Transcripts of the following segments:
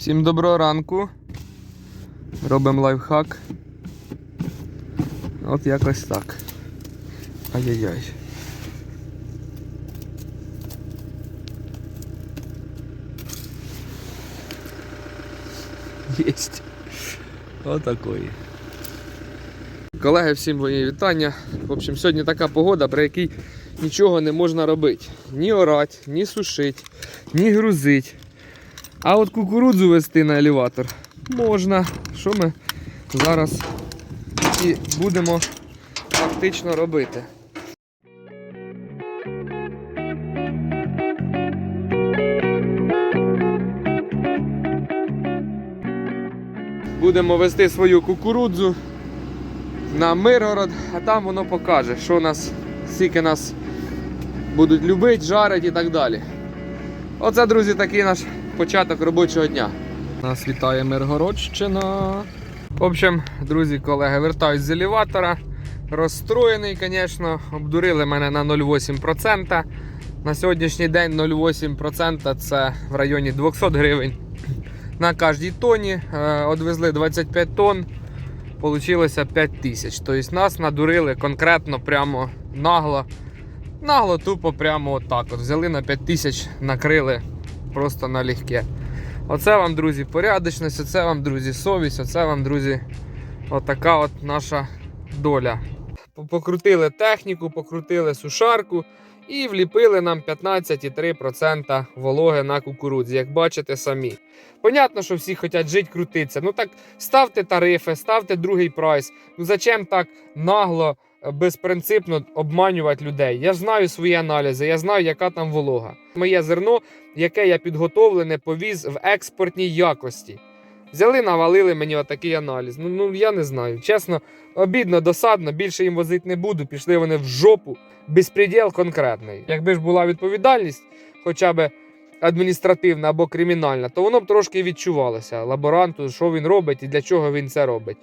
Всім доброго ранку. Робимо лайфхак. От якось так. Ай-яй-яй. Єсть. Отакої. Колеги, всім мої вітання. В общем, сьогодні така погода, при якій нічого не можна робити. Ні орати, ні сушити, ні грузити. А от кукурудзу вести на елеватор можна. Що ми зараз і будемо фактично робити. Будемо вести свою кукурудзу на Миргород, а там воно покаже, що нас, скільки нас будуть любити, жарити і так далі. Оце, друзі, такий наш початок робочого дня. Нас вітає Миргородщина. В общем, друзі, колеги, вертаюсь з елеватора. Розстроєний, звісно, обдурили мене на 0,8%. На сьогоднішній день 0,8% це в районі 200 гривень на кожній тоні. Е, Одвезли 25 тонн, получилося 5 тисяч. Тобто нас надурили конкретно прямо нагло. Нагло, тупо прямо отак. От взяли на 5 тисяч, накрили просто налегке. Оце вам, друзі, порядочність, оце вам, друзі, совість, оце вам, друзі, отака от наша доля. Покрутили техніку, покрутили сушарку і вліпили нам 15,3% вологи на кукурудзі, як бачите самі. Понятно, що всі хочуть жити, крутитися. Ну так ставте тарифи, ставте другий прайс. Ну зачем так нагло, безпринципно обманювати людей? Я знаю свої аналізи, я знаю, яка там волога. Моє зерно, яке я підготовлене, повіз в експортній якості. Взяли, навалили мені отакий аналіз. Ну, ну я не знаю. Чесно, обідно, досадно, більше їм возити не буду. Пішли вони в жопу. Безпреділ конкретний. Якби ж була відповідальність, хоча б адміністративна або кримінальна, то воно б трошки відчувалося лаборанту, що він робить і для чого він це робить.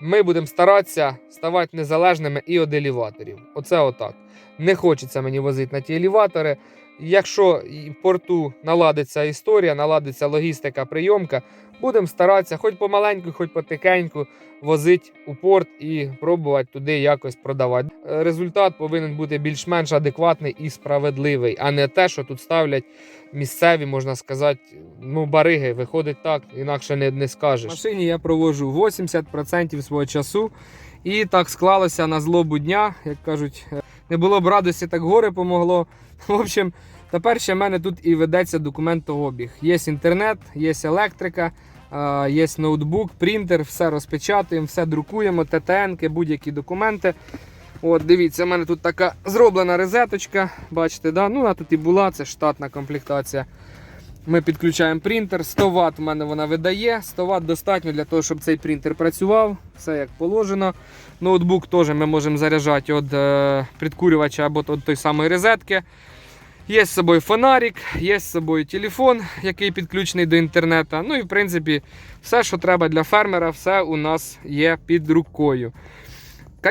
Ми будемо старатися ставати незалежними і від елеваторів. Оце отак. Не хочеться мені возити на ті елеватори. Якщо в порту наладиться історія, наладиться логістика, прийомка, будемо старатися хоч помаленьку, хоч потихеньку возити у порт і пробувати туди якось продавати. Е, Результат повинен бути більш-менш адекватний і справедливий, а не те, що тут ставлять місцеві, можна сказати, ну, бариги. Виходить так, інакше не, не скажеш. В машині я провожу 80% свого часу. І так склалося на злобу дня, як кажуть, е, не було б радості, так горе помогло. В общем, тепер ще в мене тут і ведеться документообіг. Є інтернет, є електрика, е, є ноутбук, принтер, все розпечатуємо, все друкуємо, ТТНки, будь-які документи. От, дивіться, в мене тут така зроблена розеточка. Бачите, да? ну вона тут і була, це штатна комплектація. Ми підключаємо принтер, 100 Вт в мене вона видає. 100 Вт достатньо для того, щоб цей принтер працював. Все як положено. Ноутбук теж ми можемо заряджати від е, підкурювача або від той самої розетки. Є з собою фонарик, є з собою телефон, який підключений до інтернету. Ну і в принципі, все, що треба для фермера, все у нас є під рукою.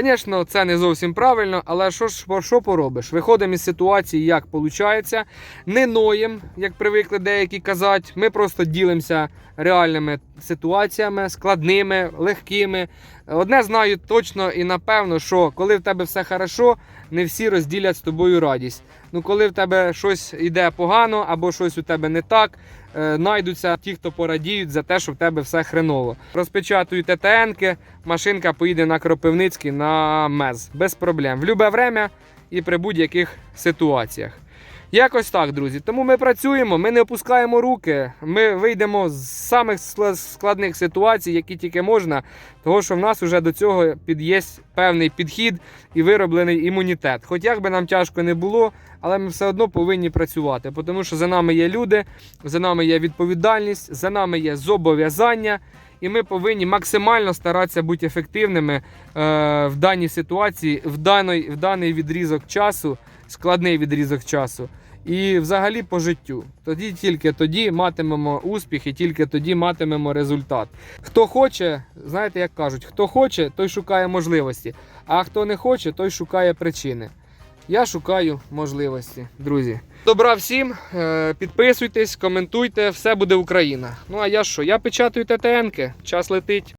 Звісно, це не зовсім правильно, але що ж що поробиш? Виходимо із ситуації, як виходить. Не ноєм, як привикли деякі казати. Ми просто ділимося реальними ситуаціями, складними, легкими. Одне знаю точно і напевно, що коли в тебе все хорошо, не всі розділять з тобою радість. Ну, коли в тебе щось йде погано або щось у тебе не так, е, знайдуться ті, хто порадіють за те, що в тебе все хреново. Розпечатую ТТНки, машинка поїде на Кропивницький на МЕЗ без проблем. В будь-яке время і при будь-яких ситуаціях. Якось так, друзі. Тому ми працюємо, ми не опускаємо руки, ми вийдемо з самих складних ситуацій, які тільки можна, тому що в нас вже до цього є певний підхід і вироблений імунітет. Хоч як би нам тяжко не було, але ми все одно повинні працювати, тому що за нами є люди, за нами є відповідальність, за нами є зобов'язання. І ми повинні максимально старатися бути ефективними е, в даній ситуації, в даний, в даний відрізок часу, складний відрізок часу. І взагалі по життю. Тоді тільки тоді матимемо успіх і тільки тоді матимемо результат. Хто хоче, знаєте, як кажуть, хто хоче, той шукає можливості, а хто не хоче, той шукає причини. Я шукаю можливості, друзі. Добра всім, е, підписуйтесь, коментуйте, все буде Україна. Ну а я що? Я печатаю ТТНки, час летить.